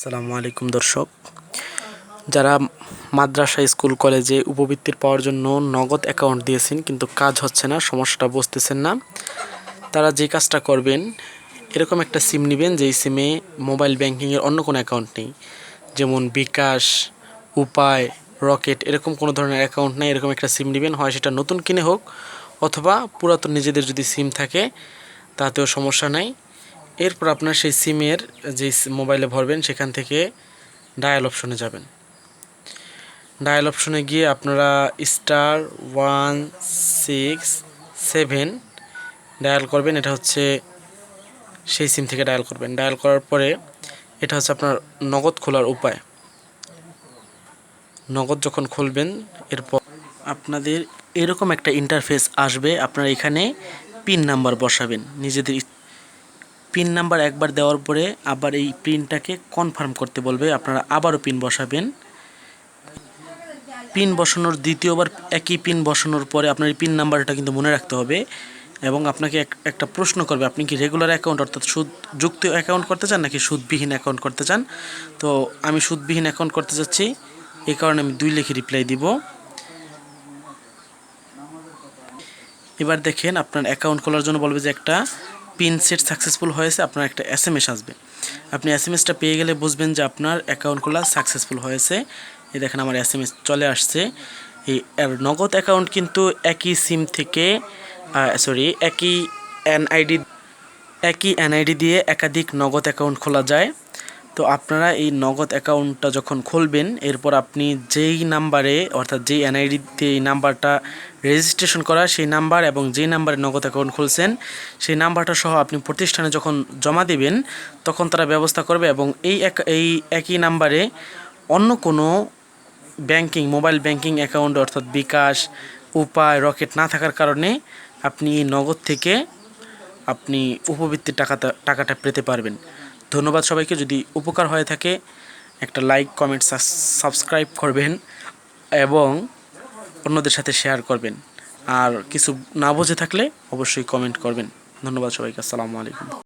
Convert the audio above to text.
সালামু আলাইকুম, দর্শক। যারা মাদ্রাসা, স্কুল, কলেজে উপবৃত্তির পাওয়ার জন্য নগদ অ্যাকাউন্ট দিয়েছেন, কিন্তু কাজ হচ্ছে না, সমস্যাটা বুঝতেছেন না। তারা যে কাজটা করবেন, এরকম একটা সিম নেবেন, যেই সিমে মোবাইল ব্যাংকিংয়ের অন্য কোনো অ্যাকাউন্ট নেই। যেমন বিকাশ, উপায়, রকেট, এরকম কোনো ধরনের অ্যাকাউন্ট নেই, এরকম একটা সিম নেবেন। হয় সেটা নতুন কিনে হোক, অথবা পুরাতন নিজেদের যদি সিম থাকে, তাতেও সমস্যা নাই। এরপর আপনার সেই সিমের যে মোবাইলে ভরবেন, সেখান থেকে ডায়াল অপশনে যাবেন। ডায়াল অপশনে গিয়ে আপনারা star one six seven dial করবেন। এটা হচ্ছে সেই সিম থেকে ডায়াল করবেন। ডায়াল করার পরে এটা হচ্ছে আপনার নগদ খোলার উপায়। নগদ যখন খুলবেন, এরপর আপনাদের এরকম একটা ইন্টারফেস আসবে। আপনারা এখানে পিন নাম্বার বসাবেন। নিজেদের পিন নাম্বার একবার দেওয়ার পরে আবার এই পিনটাকে কনফার্ম করতে বলবে। আপনারা আবারও পিন বসাবেন। পিন বসানোর দ্বিতীয়বার একই পিন বসানোর পরে আপনার এই পিন নাম্বারটা কিন্তু মনে রাখতে হবে এবং আপনাকে একটা প্রশ্ন করবে, আপনি কি রেগুলার অ্যাকাউন্ট অর্থাৎ সুদ যুক্ত অ্যাকাউন্ট করতে চান নাকি সুদবিহীন অ্যাকাউন্ট করতে চান? তো আমি সুদবিহীন অ্যাকাউন্ট করতে চাচ্ছি এই কারণে আমি দুই লেখে রিপ্লাই দিব। এবার দেখেন আপনার অ্যাকাউন্ট খোলার জন্য বলবে যে একটা পিন সেট সাকসেসফুল হয়েছে, আপনার একটা এস এম এস আসবে। আপনি এস এম এসটা পেয়ে গেলে বুঝবেন যে আপনার অ্যাকাউন্ট খোলা সাকসেসফুল হয়েছে। এই দেখেন আমার এস এম এস চলে আসছে। এই নগদ অ্যাকাউন্ট কিন্তু একই সিম থেকে সরি একই এনআইডি একই এনআইডি দিয়ে একাধিক নগদ অ্যাকাউন্ট খোলা যায়। তো আপনারা এই নগদ অ্যাকাউন্টটা যখন খুলবেন, এরপর আপনি যেই নাম্বারে, অর্থাৎ যেই এনআইডিতে এই নাম্বারটা রেজিস্ট্রেশন করা, সেই নাম্বার এবং যেই নাম্বারে নগদ অ্যাকাউন্ট খুলছেন, সেই নাম্বারটা সহ আপনি প্রতিষ্ঠানে যখন জমা দেবেন, তখন তারা ব্যবস্থা করবে এবং এই এই একই নাম্বারে অন্য কোনো ব্যাংকিং, মোবাইল ব্যাংকিং অ্যাকাউন্ট, অর্থাৎ বিকাশ, উপায়, রকেট না থাকার কারণে আপনি এই নগদ থেকে আপনি উপবৃত্তির টাকাটা টাকাটা পেতে পারবেন। ধন্যবাদ সবাইকে। যদি উপকার হয়ে থাকে, একটা লাইক কমেন্ট সাবস্ক্রাইব করবেন এবং অন্যদের সাথে শেয়ার করবেন। আর কিছু না বুঝে থাকলে অবশ্যই কমেন্ট করবেন। ধন্যবাদ সবাইকে। আসসালামু আলাইকুম।